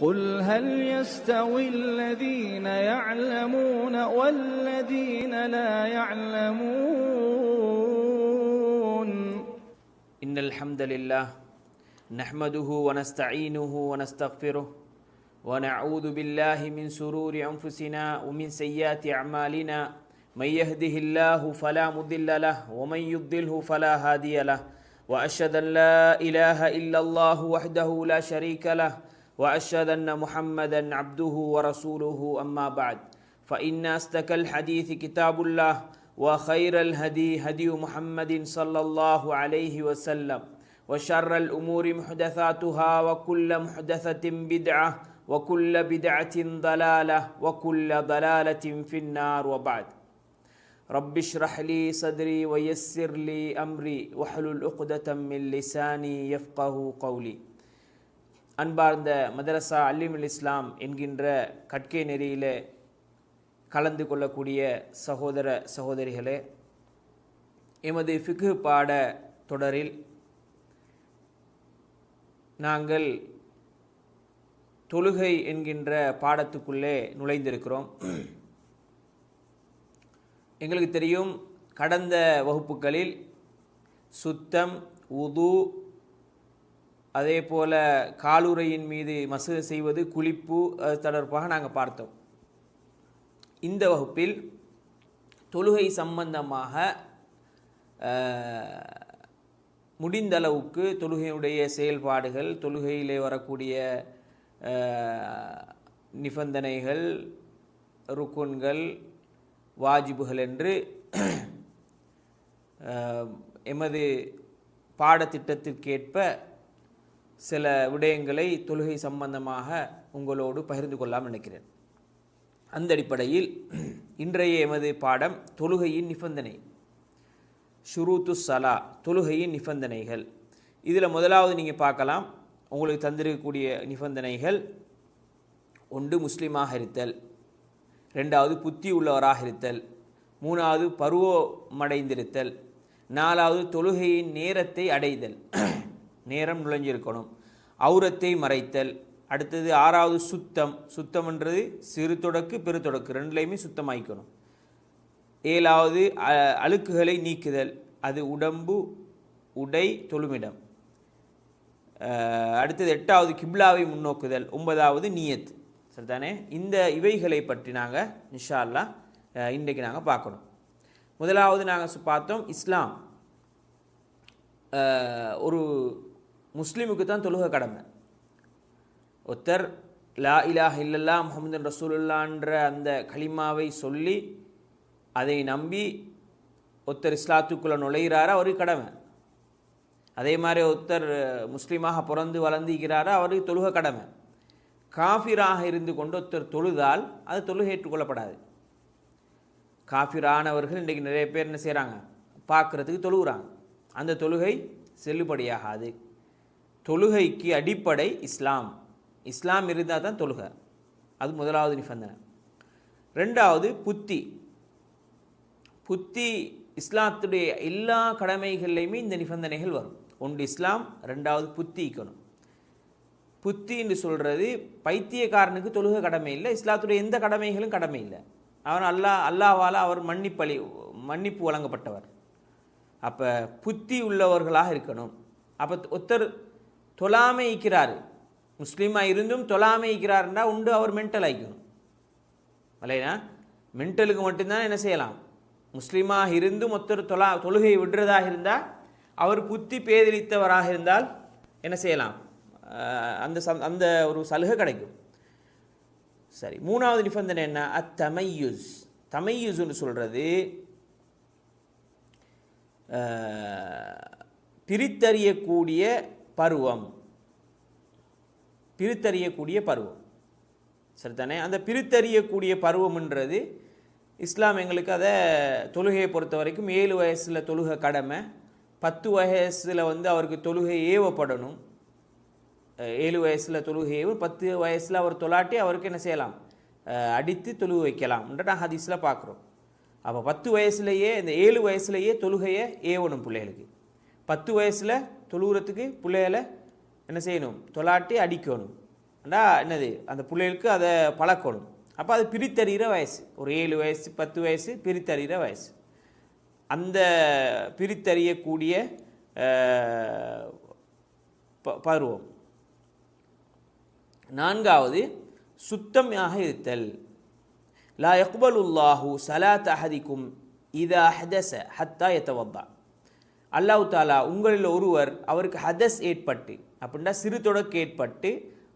قل هل يستوي الذين يعلمون والذين لا يعلمون؟ إن الحمد لله نحمده ونستعينه ونستغفره ونعوذ بالله من سرور أنفسنا ومن سيئات أعمالنا من يهده الله فلا مضل له ومن يضلله فلا هادي له وأشهد أن لا إله إلا الله وحده لا شريك له وأشهد أن محمدا عبده ورسوله أما بعد. فإن أصدق الحديث كتاب الله وخير الهدي هدي محمد صلى الله عليه وسلم وشر الأمور محدثاتها وكل محدثة بدعة وكل بدعة ضلالة وكل ضلالة في النار وبعد. رب اشرح لي صدري ويسر لي أمري واحلل عقدة من لساني يفقه قولي. அன்பார்ந்த மதரசா அல்லிமுல் இஸ்லாம் என்கின்ற கட்கே நெறியிலே கலந்து கொள்ளக்கூடிய சகோதர சகோதரிகளே எமது ஃபிகு பாட தொடரில் நாங்கள் தொழுகை என்கின்ற பாடத்துக்குள்ளே நுழைந்திருக்கிறோம். எங்களுக்கு தெரியும் கடந்த வகுப்புகளில் சுத்தம் உது அதே போல காலுறையின் மீது மசு செய்வது குளிப்பு அது தொடர்பாக நாங்கள் பார்த்தோம். இந்த வகுப்பில் தொழுகை சம்பந்தமாக முடிந்த அளவுக்கு தொழுகையுடைய செயல்பாடுகள் தொழுகையிலே வரக்கூடிய நிபந்தனைகள் ருக்குன்கள் வாஜிபுகள் என்று எமது பாடத்திட்டத்திற்கேற்ப சில விடயங்களை தொழுகை சம்பந்தமாக உங்களோடு பகிர்ந்து கொள்ளாமல் நினைக்கிறேன். அந்த அடிப்படையில் இன்றைய எமது பாடம் தொழுகையின் நிபந்தனை ஷுரூத்து சலா தொழுகையின் நிபந்தனைகள். இதில் முதலாவது நீங்கள் பார்க்கலாம். உங்களுக்கு தந்திருக்கக்கூடிய நிபந்தனைகள் ஒன்று முஸ்லீமாக இருத்தல் ரெண்டாவது புத்தி உள்ளவராக இருத்தல் மூணாவது பருவமடைந்திருத்தல் நாலாவது தொழுகையின் நேரத்தை அடைதல். நேரம் நுழைஞ்சிருக்கணும். அவுரத்தை மறைத்தல். அடுத்தது ஆறாவது சுத்தம். சுத்தம்ன்றது சிறு தொடக்கு பெரு தொடக்கு. ரெண்டுலேயுமே சுத்தமாயிக்கணும். ஏழாவது அ- அழுக்குகளை நீக்குதல். அது உடம்பு உடை தொழுமிடம். அடுத்தது எட்டாவது கிப்லாவை முன்னோக்குதல். ஒன்பதாவது நீயத். சரிதானே? இந்த இவைகளை பற்றி நாங்கள் இன்ஷா இன்றைக்கு நாங்கள் பார்க்கணும். முதலாவது நாங்கள் பார்த்தோம் இஸ்லாம். ஒரு முஸ்லீமுக்கு தான் தொழுக கடமை. ஒருத்தர் லா இலாஹ் இல்லல்லா முகமது ரசூலுல்லான்ற அந்த களிமாவை சொல்லி அதை நம்பி ஒருத்தர் இஸ்லாத்துக்குள்ளே நுழைகிறாரா அவருக்கு கடமை. அதே மாதிரி ஒருத்தர் முஸ்லீமாக பிறந்து வளர்ந்துகிறாரா அவருக்கு தொழுக கடமை. காஃபிராக இருந்து கொண்டு ஒருத்தர் தொழுதால் அது தொழுகை ஏற்றுக்கொள்ளப்படாது. காஃபிரானவர்கள் இன்றைக்கு நிறைய பேர் என்ன செய்கிறாங்க பார்க்குறதுக்கு தொழுகிறாங்க அந்த தொழுகை செல்லுபடியாகாது. தொழுகைக்கு அடிப்படை இஸ்லாம். இஸ்லாம் இருந்தால் தான் தொழுகை. அது முதலாவது நிபந்தனை. ரெண்டாவது புத்தி. புத்தி இஸ்லாத்துடைய எல்லா கடமைகள்லையுமே இந்த நிபந்தனைகள் வரும். ஒன்று இஸ்லாம் ரெண்டாவது புத்தி இருக்கணும் புத்தின்னு சொல்கிறது பைத்தியக்காரனுக்கு தொழுகை கடமை இல்லை இஸ்லாத்துடைய எந்த கடமைகளும் கடமை இல்லை. அவன் அல்லா அல்லாவால் அவர் மன்னிப்பளி மன்னிப்பு வழங்கப்பட்டவர். அப்போ புத்தி உள்ளவர்களாக இருக்கணும். அப்போ ஒருத்தர் தொழாமை இருக்கிறார் முஸ்லீமாக இருந்தும் தொழாமை இருக்கிறாருன்னா உண்டு அவர் மென்டல் ஆகிக்கணும் இல்லைனா மென்டலுக்கு மட்டும்தான் என்ன செய்யலாம்? முஸ்லீமாக இருந்தும் மொத்தர் தொலா தொழுகையை விடுறதாக இருந்தால் அவர் புத்தி பேதலித்தவராக இருந்தால் என்ன செய்யலாம்? அந்த சந் அந்த ஒரு சலுகை கிடைக்கும். சரி மூணாவது நிபந்தனை என்ன? அத்தமையூஸ். தமையூஸ்னு சொல்கிறது பிரித்தறியக்கூடிய பருவம். பிரித்தறியக்கூடிய பருவம். சரிதானே? அந்த பிரித்தறியக்கூடிய பருவம்ன்றது இஸ்லாம் எங்களுக்கு அதை தொழுகையை பொறுத்த வரைக்கும் ஏழு வயசில் தொழுகை கடமை பத்து வயசில் வந்து அவருக்கு தொழுகை ஏவப்படணும். ஏழு வயசில் தொழுகையும் பத்து வயசில் அவர் தொலாட்டி அவருக்கு என்ன செய்யலாம்? அடித்து தொழுக வைக்கலாம்ன்ற ஹதீஸில் பார்க்குறோம் அப்போ பத்து வயசுலேயே இந்த ஏழு வயசுலேயே தொழுகையை ஏவணும் பிள்ளைகளுக்கு. பத்து வயசில் தொழுகிறதுக்கு பிள்ளைகளை என்ன செய்யணும்? தொலாட்டி அடிக்கணும். ஆனால் என்னது? அந்த பிள்ளைகளுக்கு அதை பழக்கணும். அப்போ அது பிரித்தறிகிற வயசு. ஒரு ஏழு வயசு பத்து வயசு பிரித்தறிகிற வயசு. அந்த பிரித்தறியக்கூடிய ப- பருவம். நான்காவது சுத்தமாக இருத்தல். லா யக்பலுல்லாஹு சலாத் அஹதிக்கும் இதா ஹதச ஹத்தா எத்தவத்தா அல்லாஹ் தாலா உங்களில் ஒருவர் அவருக்கு ஹதஸ் ஏற்பட்டு அப்படின்னா சிறு தொடக்கு ஏற்பட்டு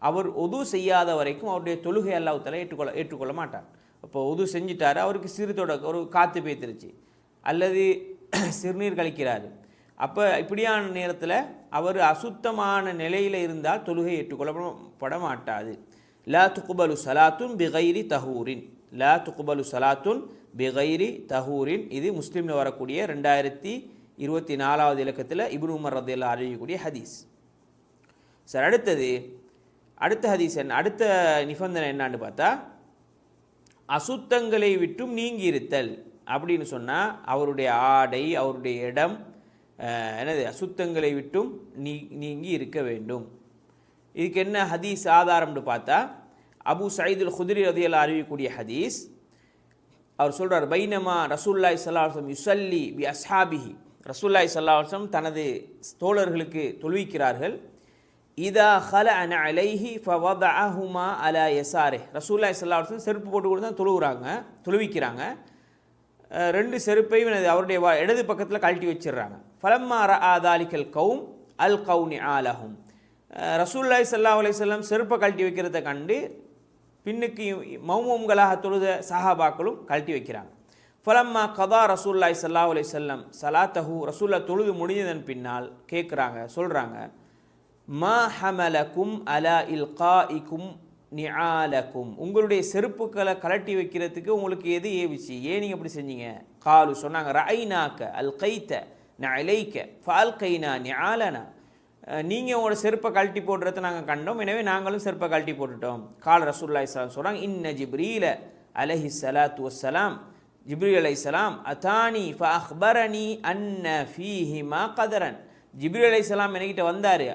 அவர் ஒது செய்யாத வரைக்கும் அவருடைய தொழுகை அல்லாஹ் தாலா ஏற்றுக்கொள்ள ஏற்றுக்கொள்ள மாட்டார். அப்போ ஒது செஞ்சிட்டாரு அவருக்கு சிறு தொடக்க ஒரு காற்று பேத்துருச்சு. அல்லது சிறுநீர் கழிக்கிறாரு. அப்போ இப்படியான நேரத்தில் அவர் அசுத்தமான நிலையில் இருந்தால் தொழுகை ஏற்றுக்கொள்ளப்பட மாட்டாது. லா துக்குபலு சலாத்துன் பிகைரி தஹூரின். லா துக்குபலு சலாத்துன் பிகைரி தஹூரின். இது முஸ்லீமில் வரக்கூடிய ரெண்டாயிரத்தி இருபத்தி நாலாவது இலக்கத்தில் இப்னு உமர் ரதையில் அறிவிக்கக்கூடிய ஹதீஸ். சார் அடுத்தது அடுத்த ஹதீஸ் என்ன? அடுத்த நிபந்தனை என்னான்னு பார்த்தா அசுத்தங்களை விட்டும் நீங்கி இருத்தல் அப்படின்னு சொன்னால் அவருடைய ஆடை அவருடைய இடம் என்னது? அசுத்தங்களை விட்டும் நீ நீங்கி இருக்க வேண்டும். இதுக்கு என்ன ஹதீஸ் ஆதாரம்னு பார்த்தா அபு சயீதுல் குதிரி ரதியல்லா அறிவிக்கக்கூடிய ஹதீஸ் அவர் சொல்கிறார் பைனமா ரசூல்லாய் சலாஹம் யுசல்லி பி அஸ்ஹாபிஹி. ரசூல்லாய் சல்லாஹம் தனது தோழர்களுக்கு தொழுவிக்கிறார்கள். இதா ஹல அன அலைஹி ஃபவதஅஹுமா அல யசாரே ரசூல்லாய் சல்லாஹம் செருப்பு போட்டு கொண்டு தான் தொழுவுறாங்க தொழுவிக்கிறாங்க. ரெண்டு செருப்பையும் அவருடைய இடது பக்கத்தில் கழட்டி வச்சிடுறாங்க. ஃபலம்மா ஆதாலிக்கல் கௌம் அல் கவுனி ஆலஹும். ரசூல்லாய் ரசூலுல்லாஹி அலையம் செருப்பை கழட்டி வைக்கிறத கண்டு பின்னுக்கு மௌமூம்களாக தொழுத சஹாபாக்களும் கழட்டி வைக்கிறாங்க. ஃபலம்மா கதா ரசூல்லாய் சல்லா அலைஹி செல்லம் சலாத்தஹு ரசூல்லா தொழுது முடிஞ்சதன் பின்னால் கேட்குறாங்க சொல்கிறாங்க மா ஹமலக்கும் அலா இல்காஇக்கும் நிஆலக்கும். உங்களுடைய செருப்புக்களை கலட்டி வைக்கிறதுக்கு உங்களுக்கு எது ஏவிச்சு? ஏன் நீங்கள் அப்படி செஞ்சீங்க? காலு சொன்னாங்க ரஐனாக்க அல் கைத்த நலைக்க ஃபால் கைனா நிஆலனா நீங்கள் உங்களோட செருப்பை கழட்டி போடுறத நாங்கள் கண்டோம். எனவே நாங்களும் செருப்பை கழட்டி போட்டுட்டோம். கால் ரசூல்லாய் சலாம் சொல்கிறாங்க இன்ன ஜிப்ரீல அலஹி சலாத்து வசலாம் ஜிப்ரி அலைசலாம் அத்தானி ஃப அஹ்பரணி அன்ன ஃபீஹிமா கதரன். ஜிப்ரி அலை சலாம் என்கிட்ட வந்தார்.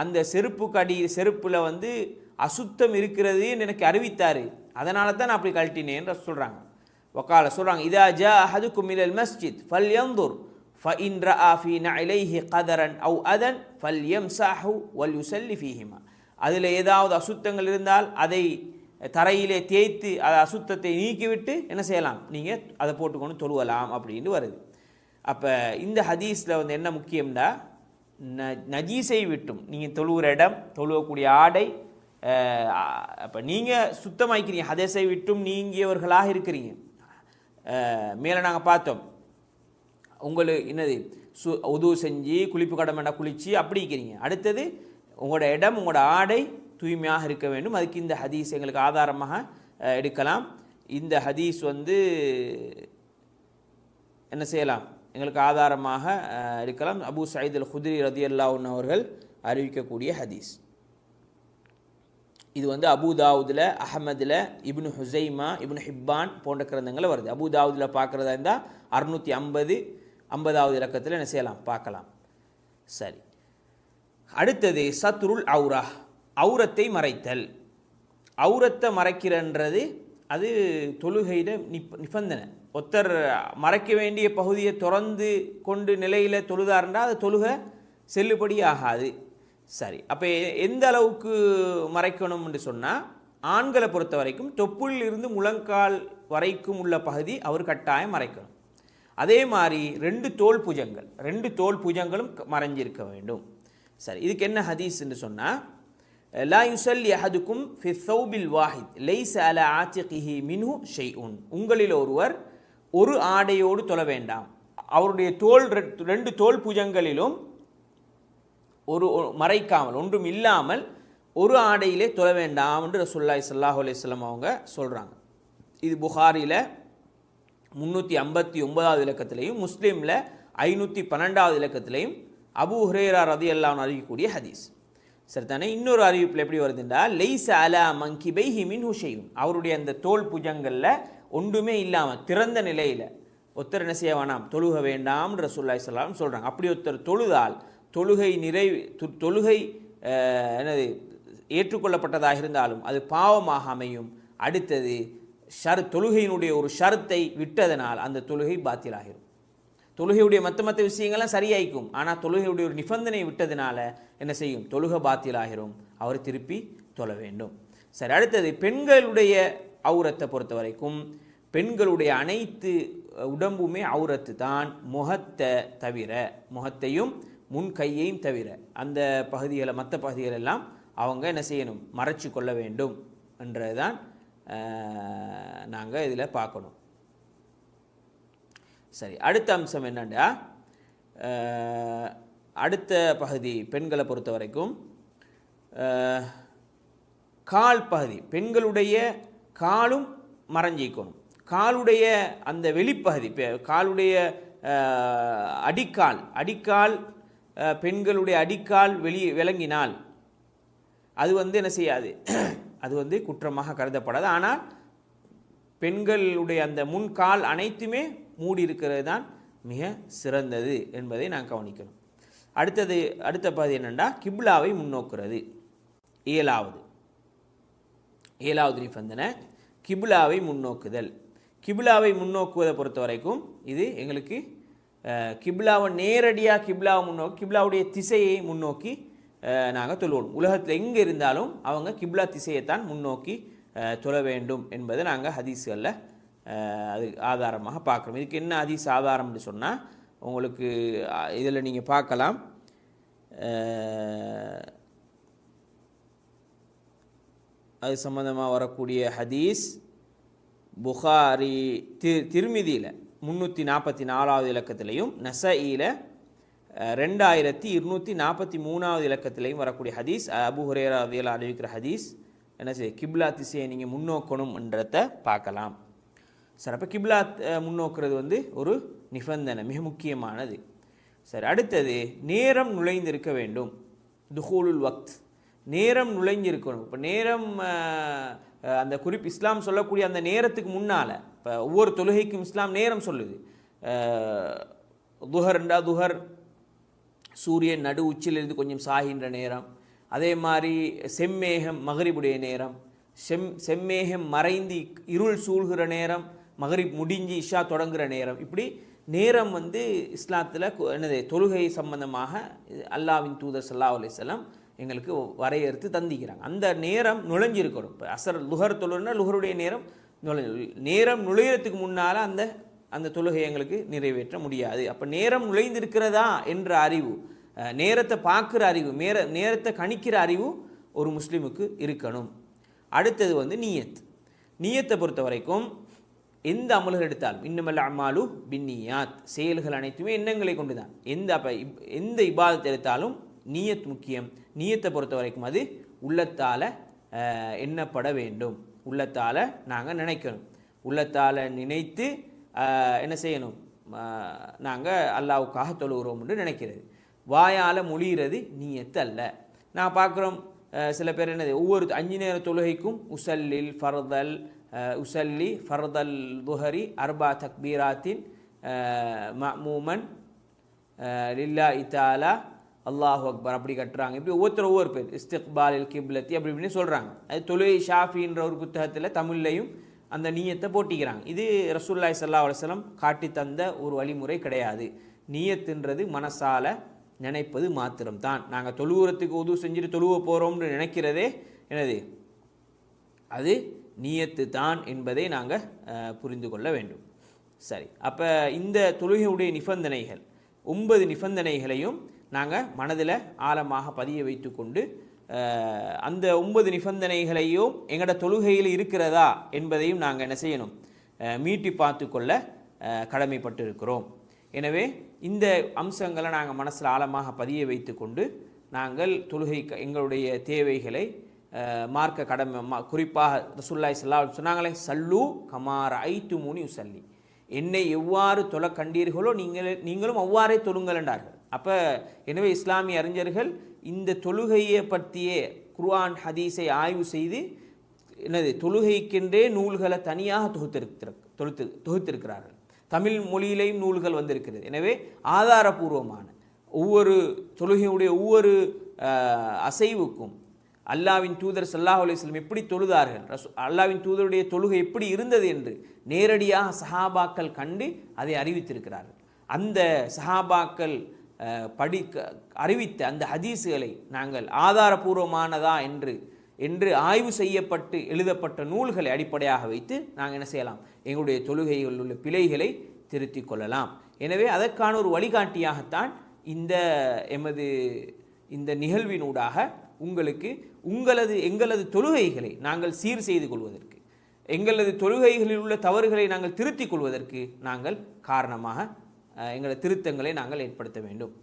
அந்த செருப்பு கடி செருப்பில் வந்து அசுத்தம் இருக்கிறது எனக்கு அறிவித்தார். அதனால தான் நான் அப்படி கழட்டினேன்ற சொல்கிறாங்க ஒக்கால சொல்கிறாங்க இதா ஜா அஹதுக்கு மிலல் மஸ்ஜித் ஃபல் யந்தூர் ஃபஇன் ரஃபீன இலைஹி கதரன் அவ் அதன் ஃபல் எம் சாஹு வல் யுசல்லி ஃபீஹிமா. அதில் ஏதாவது அசுத்தங்கள் இருந்தால் அதை தரையிலே தேய்த்து அதை அசுத்தத்தை நீக்கிவிட்டு என்ன செய்யலாம்? நீங்கள் அதை போட்டுக்கொண்டு தொழுவலாம் அப்படின்னு வருது. அப்போ இந்த ஹதீஸில் வந்து என்ன முக்கியம்னா ந நஜீஸை விட்டும். நீங்கள் தொழுகிற இடம் தொழுவக்கூடிய ஆடை அப்போ நீங்கள் சுத்தமாக்கிறீங்க ஹதேஸை விட்டும் நீங்கியவர்களாக இருக்கிறீங்க. மேலே நாங்கள் பார்த்தோம். உங்களுக்கு என்னது? சு உதவு செஞ்சு குளிப்பு கடமைண்டா குளித்து அப்படி இருக்கிறீங்க. அடுத்தது உங்களோட இடம் உங்களோட ஆடை தூய்மையாக இருக்க வேண்டும். அதுக்கு இந்த ஹதீஸ் எங்களுக்கு ஆதாரமாக எடுக்கலாம். இந்த ஹதீஸ் வந்து என்ன செய்யலாம்? எங்களுக்கு ஆதாரமாக இருக்கலாம் அபூ சயீத் அல் ஹுதிரி ரதி அவர்கள் அறிவிக்கக்கூடிய ஹதீஸ். இது வந்து அபு தாவூதில் அஹமதில் இப்னு ஹுசைமா இப்னு ஹிப்பான் போன்ற கிரந்தங்களை வருது. அபு தாவூதில் பார்க்குறதா இருந்தால் அறுநூற்றி ஐம்பது ஐம்பதாவது இலக்கத்தில் என்ன செய்யலாம்? பார்க்கலாம். சரி. அடுத்தது சத்ருல் அவுரா. அவுரத்தை மறைத்தல். அவுரத்தை மறைக்கிறன்றது அது தொழுகையிட நிப் நிபந்தனை. ஒருத்தர் மறைக்க வேண்டிய பகுதியை திறந்து கொண்டு நிலையில் தொழுதாருன்றால் அது தொழுகை செல்லுபடி ஆகாது. சரி அப்போ எந்த அளவுக்கு மறைக்கணும்னு சொன்னால் ஆண்களை பொறுத்த வரைக்கும் தொப்புள் இருந்து முழங்கால் வரைக்கும் உள்ள பகுதி அவர் கட்டாயம் மறைக்கணும். அதே மாதிரி ரெண்டு தோல் புஜங்கள் ரெண்டு தோல் புஜங்களும் மறைஞ்சிருக்க வேண்டும். சரி இதுக்கு என்ன ஹதீஸ்ன்னு சொன்னால் லா யுசல்லி அஹதுக்கும் ஃபி சௌபில் வாஹித் லைஸ் அல ஆத்திகிஹி மின்ஹு ஷெய் உன் உங்களில் ஒருவர் ஒரு ஆடையோடு தொழ வேண்டாம். அவருடைய தோல் ரெண்டு தோல் புஜங்களிலும் ஒரு மறைக்காமல் ஒன்றும் இல்லாமல் ஒரு ஆடையிலே தொழ வேண்டாம் என்று ரசுல்லாய் சல்லாஹ் அலையம் அவங்க சொல்கிறாங்க இது புகாரில் முந்நூற்றி ஐம்பத்தி ஒன்பதாவது இலக்கத்திலையும் முஸ்லீமில் ஐநூற்றி பன்னெண்டாவது இலக்கத்திலையும் அபு ஹுரேரா ரதி அல்லான்னு அறிவிக்கக்கூடிய ஹதீஸ். சரி தானே இன்னொரு அறிவிப்பில் எப்படி வருதுண்டா லெய்ஸ் அலா மங்கிபை ஹிமின் ஹுஷையும் அவருடைய அந்த தோல் புஜங்களில் ஒன்றுமே இல்லாமல் திறந்த நிலையில் ஒத்தர் என்ன செய்ய வேணாம் தொழுக வேண்டாம் ரசூல்லாய் சொல்லலாம்னு சொல்கிறாங்க அப்படி ஒருத்தர் தொழுதால் தொழுகை நிறைவு தொழுகை என்னது ஏற்றுக்கொள்ளப்பட்டதாக இருந்தாலும் அது பாவமாக அமையும். அடுத்தது ஷர் தொழுகையினுடைய ஒரு ஷரத்தை விட்டதனால் அந்த தொழுகை பாத்திலாகிரும் தொழுகையுடைய மற்ற மற்ற விஷயங்கள்லாம் சரியாயிக்கும். ஆனால் தொழுகையுடைய ஒரு நிபந்தனை விட்டதுனால என்ன செய்யும்? தொழுக பாத்தியலாகிறோம். அவர் திருப்பி தொழ வேண்டும். சரி அடுத்தது பெண்களுடைய அவுரத்தை பொறுத்த வரைக்கும் பெண்களுடைய அனைத்து உடம்புமே அவுரத்து தான் முகத்தை தவிர முகத்தையும் முன் கையையும் தவிர அந்த பகுதிகளை மற்ற பகுதிகள் எல்லாம் அவங்க என்ன செய்யணும்? மறைச்சு கொள்ள வேண்டும். என்றதுதான் நாங்கள் இதில் பார்க்கணும். சரி அடுத்த அம்சம் என்னண்டா? அடுத்த பகுதி பெண்களை பொறுத்த வரைக்கும் கால் பகுதி பெண்களுடைய காலும் மறைஞ்சிக்கணும் காலுடைய அந்த வெளிப்பகுதி காலுடைய அடிக்கால் அடிக்கால் பெண்களுடைய அடிக்கால் வெளி விளங்கினால் அது வந்து என்ன செய்யாது? அது வந்து குற்றமாக கருதப்படாது. ஆனால் பெண்களுடைய அந்த முன்கால் அனைத்துமே மூடி இருக்கிறது தான் மிக சிறந்தது என்பதை நான் கவனிக்கணும். அடுத்தது அடுத்த பகுதி என்னென்னா கிப்லாவை முன்னோக்குறது. ஏழாவது. ஏழாவது நிபந்தனை கிப்லாவை முன்னோக்குதல். கிப்லாவை முன்னோக்குவதை பொறுத்த வரைக்கும் இது எங்களுக்கு அஹ், கிப்லாவை நேரடியாக கிப்லாவை முன்னோக்கி கிப்லாவுடைய திசையை முன்னோக்கி நாங்கள் தொழுவோம். உலகத்தில் எங்கே இருந்தாலும் அவங்க கிப்லா திசையைத்தான் முன்னோக்கி தொழ வேண்டும் என்பதை நாங்கள் ஹதீஸ்களில் அது ஆதாரமாக பார்க்குறோம். இதுக்கு என்ன ஹதீஸ் ஆதாரம்னு சொன்னால் உங்களுக்கு இதில் நீங்கள் பார்க்கலாம். அது சம்மந்தமாக வரக்கூடிய ஹதீஸ் புகாரி திரு திருமிதியில் முந்நூற்றி நாற்பத்தி நாலாவது இலக்கத்திலையும் நசையில் ரெண்டாயிரத்தி இருநூற்றி நாற்பத்தி மூணாவது இலக்கத்திலையும் வரக்கூடிய ஹதீஸ் அபு ஹுரேரா அறிவிக்கிற ஹதீஸ் என்ன செய்ய கிப்லா திசையை நீங்கள் முன்னோக்கணும்ன்றத பார்க்கலாம். சரி அப்போ கிப்லா முன்னோக்கிறது முன்னோக்குறது வந்து ஒரு நிபந்தனை மிக முக்கியமானது. சரி அடுத்தது நேரம் நுழைந்திருக்க வேண்டும். துஹூலுல் வக்த். நேரம் நுழைஞ்சிருக்கணும். இப்போ நேரம் அந்த குறிப்பு இஸ்லாம் சொல்லக்கூடிய அந்த நேரத்துக்கு முன்னால் இப்போ ஒவ்வொரு தொழுகைக்கும் இஸ்லாம் நேரம் சொல்லுது. துஹர்ண்டா துஹர் சூரியன் நடு உச்சிலிருந்து கொஞ்சம் சாகின்ற நேரம். அதே மாதிரி செம்மேகம் மகரிபுடைய நேரம். செம் செம்மேகம் மறைந்து இருள் சூழ்கிற நேரம். மகரிப் முடிஞ்சு இஷா தொடங்குகிற நேரம். இப்படி நேரம் வந்து இஸ்லாத்தில் என்னது தொழுகை சம்பந்தமாக அல்லாவின் தூதர் சல்லா அலைஹி எங்களுக்கு வரையறுத்து தந்திக்கிறாங்க. அந்த நேரம் நுழைஞ்சிருக்கணும். இப்போ அசர் லுகர் தொழுனா லுகருடைய நேரம் நுழை நேரம் நுழையிறதுக்கு முன்னால் அந்த அந்த தொழுகை எங்களுக்கு நிறைவேற்ற முடியாது. அப்போ நேரம் நுழைந்திருக்கிறதா என்ற அறிவு நேரத்தை பார்க்குற அறிவு நேர நேரத்தை கணிக்கிற அறிவு ஒரு முஸ்லீமுக்கு இருக்கணும். அடுத்தது வந்து நீயத். நீயத்தை பொறுத்த வரைக்கும் எந்த அமல்கள் எடுத்தாலும் இன்னமல்ல அம்மாலு பின்னியாத். செயல்கள் அனைத்துமே எண்ணங்களை கொண்டு தான் எந்த அப்போ எந்த இபாதத்தை எடுத்தாலும் நீயத் முக்கியம். நீயத்தை பொறுத்த வரைக்கும் அது உள்ளத்தால் எண்ணப்பட வேண்டும். உள்ளத்தால் நாங்கள் நினைக்கணும். உள்ளத்தால் நினைத்து என்ன செய்யணும்? நாங்கள் அல்லாவுக்காக தொழுகிறோம் என்று நினைக்கிறது. வாயால் மொழிகிறது நீயத்து அல்ல. நான் பார்க்குறோம் சில பேர் என்னது ஒவ்வொரு அஞ்சு நேர தொழுகைக்கும் உசல்லில் ஃபர்தல் உசல்லி ஃபர்தல் துஹரி அர்பா தக்பீராத்தின் மமூமன் லில்லா இத்தாலா அல்லாஹு அக்பர் அப்படி கட்டுறாங்க. இப்படி ஒவ்வொருத்தர் ஒவ்வொரு பேர். இஸ்திக்பாலில் கிப்லத்தி அப்படி இப்படின்னு சொல்கிறாங்க அது தொழுகை ஷாஃபின்ற ஒரு புத்தகத்தில் தமிழ்லையும் அந்த நீயத்தை போட்டிக்கிறாங்க. இது ரசூல்லாய் சல்லா அலுவலம் காட்டி தந்த ஒரு வழிமுறை கிடையாது. நீயத்துன்றது மனசால நினைப்பது மாத்திரம்தான். நாங்கள் தொழுவுறத்துக்கு உதவு செஞ்சுட்டு தொழுவ போகிறோம்னு நினைக்கிறதே என்னது? அது நீயத்து தான் என்பதை நாங்கள் புரிந்து கொள்ள வேண்டும். சரி அப்போ இந்த தொழுகையுடைய நிபந்தனைகள் ஒன்பது நிபந்தனைகளையும் நாங்கள் மனதில் ஆழமாக பதிய வைத்துக்கொண்டு கொண்டு அந்த ஒன்பது நிபந்தனைகளையும் எங்களோட தொழுகையில் இருக்கிறதா என்பதையும் நாங்கள் என்ன செய்யணும் மீட்டி பார்த்து கொள்ள கடமைப்பட்டு இருக்கிறோம் எனவே இந்த அம்சங்களை நாங்கள் மனசில் ஆழமாக பதிய வைத்துக்கொண்டு நாங்கள் தொழுகை எங்களுடைய தேவைகளை மார்க்க கடமை மா- குறிப்பாக ரசுல்லாய் சல்லா சொன்னாங்களே சல்லு கமார் ஐத்து மூனி உசல்லி என்னை எவ்வாறு தொலை கண்டீர்களோ நீங்கள் நீங்களும் அவ்வாறே தொழுங்கள் என்றார்கள். அப்போ எனவே இஸ்லாமிய அறிஞர்கள் இந்த தொழுகையை பற்றியே குர்ஆன் ஹதீஸை ஆய்வு செய்து என்னது தொழுகைக்கென்றே நூல்களை தனியாக தொகுத்திருக்கிற தொகுத்து தொகுத்திருக்கிறார்கள். தமிழ் மொழியிலேயும் நூல்கள் வந்திருக்கிறது. எனவே ஆதாரபூர்வமான ஒவ்வொரு தொழுகையுடைய ஒவ்வொரு அசைவுக்கும் அல்லாவின் தூதர் சல்லாஹ் அலிஸ்லம் எப்படி தொழுதார்கள்? ரசு அல்லாவின் தூதருடைய தொழுகை எப்படி இருந்தது என்று நேரடியாக சஹாபாக்கள் கண்டு அதை அறிவித்திருக்கிறார்கள். அந்த சஹாபாக்கள் படி அறிவித்த அந்த ஹதீஸுகளை நாங்கள் ஆதாரபூர்வமானதா என்று என்று ஆய்வு செய்யப்பட்டு எழுதப்பட்ட நூல்களை அடிப்படையாக வைத்து நாங்கள் என்ன செய்யலாம்? எங்களுடைய தொழுகைகளில் உள்ள பிழைகளை திருத்திக் கொள்ளலாம். எனவே அதற்கான ஒரு வழிகாட்டியாகத்தான் இந்த எமது இந்த நிகழ்வினூடாக உங்களுக்கு உங்களது எங்களது தொழுகைகளை நாங்கள் சீர் செய்து கொள்வதற்கு எங்களது தொழுகைகளில் உள்ள தவறுகளை நாங்கள் திருத்திக் கொள்வதற்கு நாங்கள் காரணமாக அஹ், எங்களது திருத்தங்களை நாங்கள் ஏற்படுத்த வேண்டும்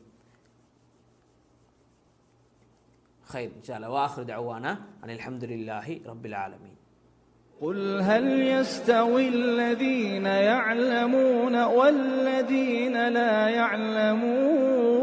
خير إن شاء الله وآخر دعوانا أن الحمد لله رب العالمين قل هل يستوي الذين يعلمون والذين لا يعلمون